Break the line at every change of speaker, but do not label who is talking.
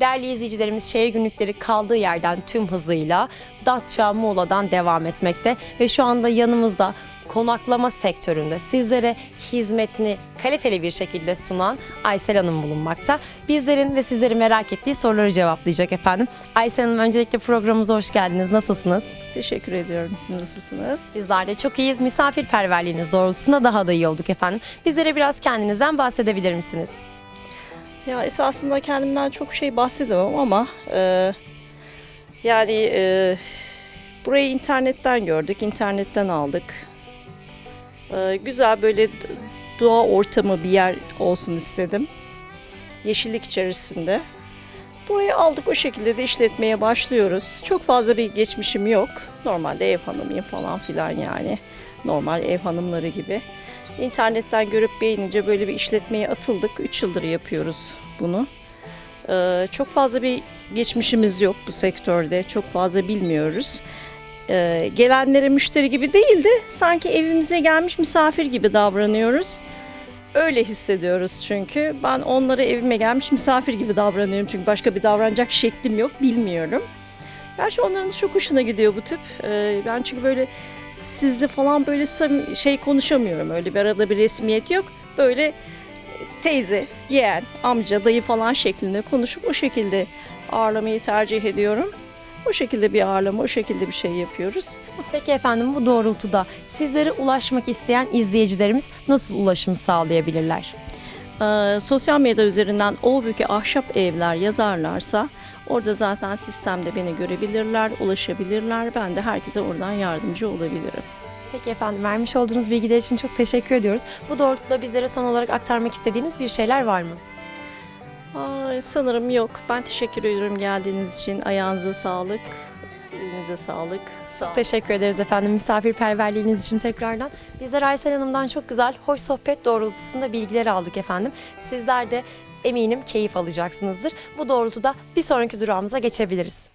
Değerli izleyicilerimiz şehir günlükleri kaldığı yerden tüm hızıyla Datça Muğla'dan devam etmekte ve şu anda yanımızda konaklama sektöründe sizlere hizmetini kaliteli bir şekilde sunan Aysel Hanım bulunmakta. Bizlerin ve sizlerin merak ettiği soruları cevaplayacak efendim. Aysel Hanım öncelikle programımıza hoş geldiniz. Nasılsınız?
Teşekkür ediyorum. Siz nasılsınız?
Bizler de çok iyiyiz. Misafirperverliğiniz doğrultusunda daha da iyi olduk efendim. Bizlere biraz kendinizden bahsedebilir misiniz?
Ya esasında kendimden çok şey bahsedemem ama e, yani e, burayı internetten gördük, internetten aldık. E, güzel böyle doğa ortamı bir yer olsun istedim. Yeşillik içerisinde. Burayı aldık o şekilde de işletmeye başlıyoruz. Çok fazla bir geçmişim yok. Normalde ev hanımıyım falan filan yani. Normal ev hanımları gibi. İnternetten görüp beğenince böyle bir işletmeye atıldık. 3 yıldır yapıyoruz bunu. Ee, çok fazla bir geçmişimiz yok bu sektörde. Çok fazla bilmiyoruz. Ee, gelenlere müşteri gibi değil de sanki evimize gelmiş misafir gibi davranıyoruz. Öyle hissediyoruz çünkü. Ben onlara evime gelmiş misafir gibi davranıyorum. Çünkü başka bir davranacak şeklim yok, bilmiyorum. Gerçi onların çok hoşuna gidiyor bu tip. Ee, ben çünkü böyle sizle falan böyle şey konuşamıyorum. Öyle bir arada bir resmiyet yok. Böyle teyze, yeğen, amca, dayı falan şeklinde konuşup o şekilde ağırlamayı tercih ediyorum. O şekilde bir ağırlama, o şekilde bir şey yapıyoruz.
Peki efendim bu doğrultuda sizlere ulaşmak isteyen izleyicilerimiz nasıl ulaşım sağlayabilirler?
Ee, sosyal medya üzerinden Ovbük'e ahşap evler yazarlarsa orada zaten sistemde beni görebilirler, ulaşabilirler. Ben de herkese oradan yardımcı olabilirim.
Peki efendim vermiş olduğunuz bilgiler için çok teşekkür ediyoruz. Bu doğrultuda bizlere son olarak aktarmak istediğiniz bir şeyler var mı?
Ay, sanırım yok. Ben teşekkür ediyorum geldiğiniz için. Ayağınıza sağlık, elinize sağlık. Sağ olun.
Teşekkür ederiz efendim misafirperverliğiniz için tekrardan. Bizler Aysel Hanım'dan çok güzel, hoş sohbet doğrultusunda bilgiler aldık efendim. Sizler de eminim keyif alacaksınızdır. Bu doğrultuda bir sonraki durağımıza geçebiliriz.